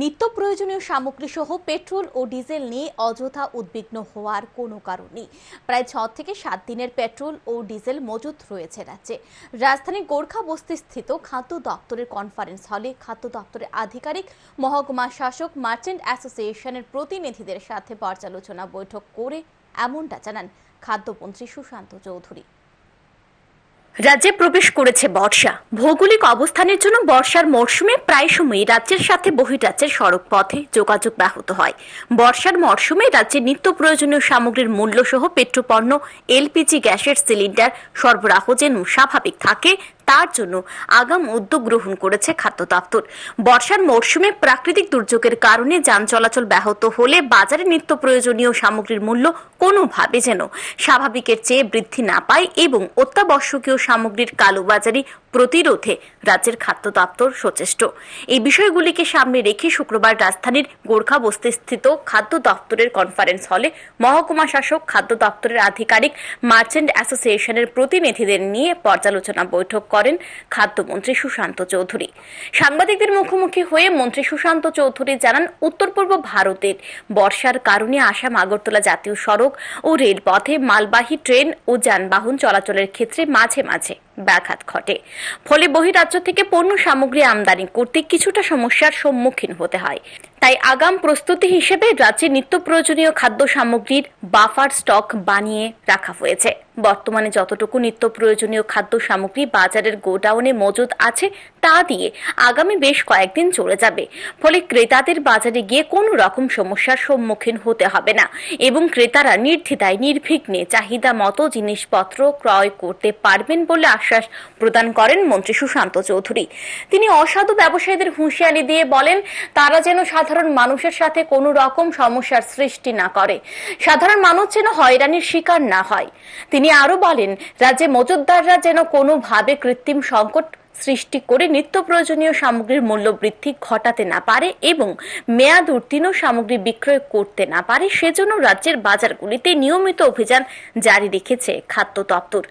নিত্য প্রয়োজনীয় সামগ্রী সহ পেট্রোল ও ডিজেল নিয়ে অযথা উদ্বিগ্ন হওয়ার কোনো কারণ নেই। প্রায় ছ থেকে সাত দিনের পেট্রোল ও ডিজেল মজুত রয়েছে রাজ্যে। রাজধানীর গোর্খা বস্তি স্থিত খাদ্য দপ্তরের কনফারেন্স হলে খাদ্য দপ্তরের আধিকারিক, মহকুমা শাসক মার্চেন্ট অ্যাসোসিয়েশনের প্রতিনিধিদের সাথে পর্যালোচনা বৈঠক করে এমনটা জানান খাদ্যমন্ত্রী সুশান্ত চৌধুরী। রাজ্যে প্রবেশ করেছে বর্ষা। ভৌগোলিক অবস্থানের জন্য বর্ষার মরশুমে প্রায় সময় রাজ্যের সাথে বহিরাজ্যের সড়ক পথে যোগাযোগ ব্যাহত হয়। বর্ষার মরশুমে রাজ্যে নিত্য প্রয়োজনীয় সামগ্রীর মূল্য সহ পেট্রোপণ্য, এলপিজি গ্যাসের সিলিন্ডার সরবরাহ যেন স্বাভাবিক থাকে তার জন্য আগাম উদ্যোগ গ্রহণ করেছে খাদ্য দপ্তর। বর্ষার মরশুমে প্রাকৃতিক দুর্যোগের কারণে যান চলাচল ব্যাহত হলে বাজারে নিত্য প্রয়োজনীয় সামগ্রীর মূল্য কোনোভাবে যেন স্বাভাবিকের চেয়ে বৃদ্ধি না পায় এবং অত্যাবশ্যকীয় সামগ্রীর কালোবাজারি প্রতিরোধে রাজ্যের খাদ্য দপ্তর সচেষ্ট। এই বিষয়গুলিকে সামনে রেখে শুক্রবার রাজধানীর গোর্খা বস্তি স্থিত খাদ্য দপ্তরের কনফারেন্স হলে মহকুমা শাসক, খাদ্য দপ্তরের আধিকারিক মার্চেন্ট অ্যাসোসিয়েশনের প্রতিনিধিদের নিয়ে পর্যালোচনা বৈঠক করেন খাদ্যমন্ত্রী সুশান্ত চৌধুরী। সাংবাদিকদের মুখোমুখি হয়ে মন্ত্রী সুশান্ত চৌধুরী জানান, উত্তর পূর্ব ভারতের বর্ষার কারণে আসাম আগরতলা জাতীয় সড়ক ও রেলপথে মালবাহী ট্রেন ও যানবাহন চলাচলের ক্ষেত্রে মাঝে মাঝে ব্যাঘাত ঘটে। ফলে বহিরাজ্য থেকে পণ্য সামগ্রী আমদানি করতে কিছুটা সমস্যার সম্মুখীন হতে হয়। তাই আগাম প্রস্তুতি হিসেবে রাজ্যে নিত্য প্রয়োজনীয় খাদ্য সামগ্রীর বাফার স্টক বানিয়ে রাখা হয়েছে। বর্তমানে যতটুকু নিত্য প্রয়োজনীয় খাদ্য সামগ্রী বাজারের গোডাউনে মজুদ আছে, তা দিয়ে আগামী বেশ কয়েকদিন চলে যাবে। ফলে ক্রেতাদের বাজারে গিয়ে কোনো রকম সমস্যার সম্মুখীন হতে হবে না এবং ক্রেতারা নির্দ্বিধায়, নির্বিঘ্নে চাহিদা মতো জিনিসপত্র ক্রয় করতে পারবেন বলে আশ্বাস প্রদান করেন মন্ত্রী সুশান্ত চৌধুরী। তিনি অসাধু ব্যবসায়ীদের হুঁশিয়ারি দিয়ে বলেন, তারা যেন সাধারণ মানুষের সাথে কোনো রকম সমস্যার সৃষ্টি না করে। সাধারণ মানুষ যেন হয়রানির শিকার না হয়। তিনি আরও বলেন, রাজ্যে মজুতদাররা যেন কোনোভাবে কৃত্রিম সংকট সৃষ্টি করে নিত্য প্রয়োজনীয় সামগ্রীর মূল্য বৃদ্ধি ঘটাতে না পারে এবং মেয়াদ উত্তীর্ণ সামগ্রী বিক্রয় করতে না পারে, সেজন্য রাজ্যের বাজারগুলিতে নিয়মিত অভিযান জারি রেখেছে খাদ্য দপ্তর।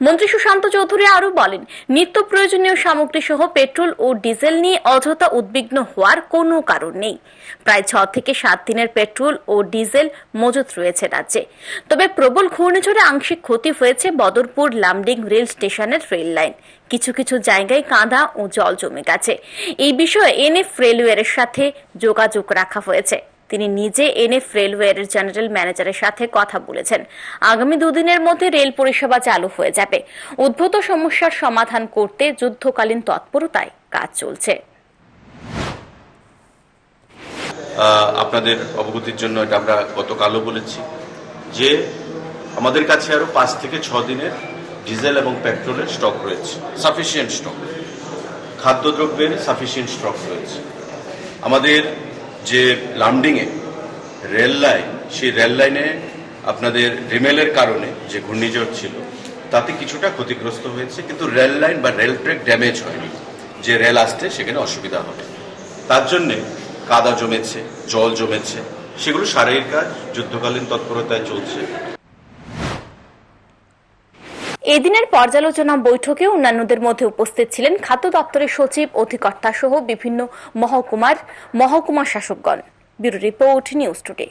মন্ত্রী সুশান্ত চৌধুরী আরও বলেন, নিত্য প্রয়োজনীয় সামগ্রী সহ পেট্রোল ও ডিজেল নিয়ে অযথা উদ্বিগ্ন হওয়ার কোনো কারণ নেই। প্রায় ছ থেকে সাত দিনের পেট্রোল ও ডিজেল মজুত রয়েছে রাজ্যে। তবে প্রবল ঘূর্ণিঝড়ে আংশিক ক্ষতি হয়েছে বদরপুর লামডিং রেল স্টেশনের রেল লাইন। কিছু কিছু জায়গায় কাঁদা ও জল জমে গেছে। এই বিষয়ে এনএফ রেলওয়ের সাথে যোগাযোগ রাখা হয়েছে। তিনি নিজে এনএফ রেলওয়ের জেনারেল ম্যানেজারের সাথে কথা বলেছেন। আগামী দুদিনের মধ্যে রেল পরিষেবা চালু হয়ে যাবে। উদ্ভূত সমস্যার সমাধান করতে যুদ্ধকালীন তৎপরতায় কাজ চলছে। আপনাদের অবগতির জন্য এটা আমরা গতকালও বলেছি যে আমাদের কাছে আরও পাঁচ থেকে ছ দিনের ডিজেল এবং পেট্রোলের স্টক রয়েছে। সাফিসিয়েন্ট স্টক খাদ্যদ্রব্যের সাফিসিয়েন্ট স্টক রয়েছে। আমাদের যে লামডিংয়ে রেল লাইন সেই রেল লাইনে আপনাদের রিমেলের কারণে যে ঘূর্ণিঝড় ছিল, তাতে কিছুটা ক্ষতিগ্রস্ত হয়েছে, কিন্তু রেল লাইন বা রেল ট্র্যাক ড্যামেজ হয়নি। যে রেল আসতে সেখানে অসুবিধা হবে। তার জন্যে কাদা জমেছে, জল জমেছে, সেগুলো সারের কাজ, যুদ্ধকালীন তৎপরতায় চলছে। এদিনের পর্যালোচনা বৈঠকে অন্যান্যদের মধ্যে উপস্থিত ছিলেন খাদ্য দপ্তরের সচিব অধিকর্তা সহ বিভিন্ন মহকুমার মহকুমা শাসকগণ। Bureau report, news today.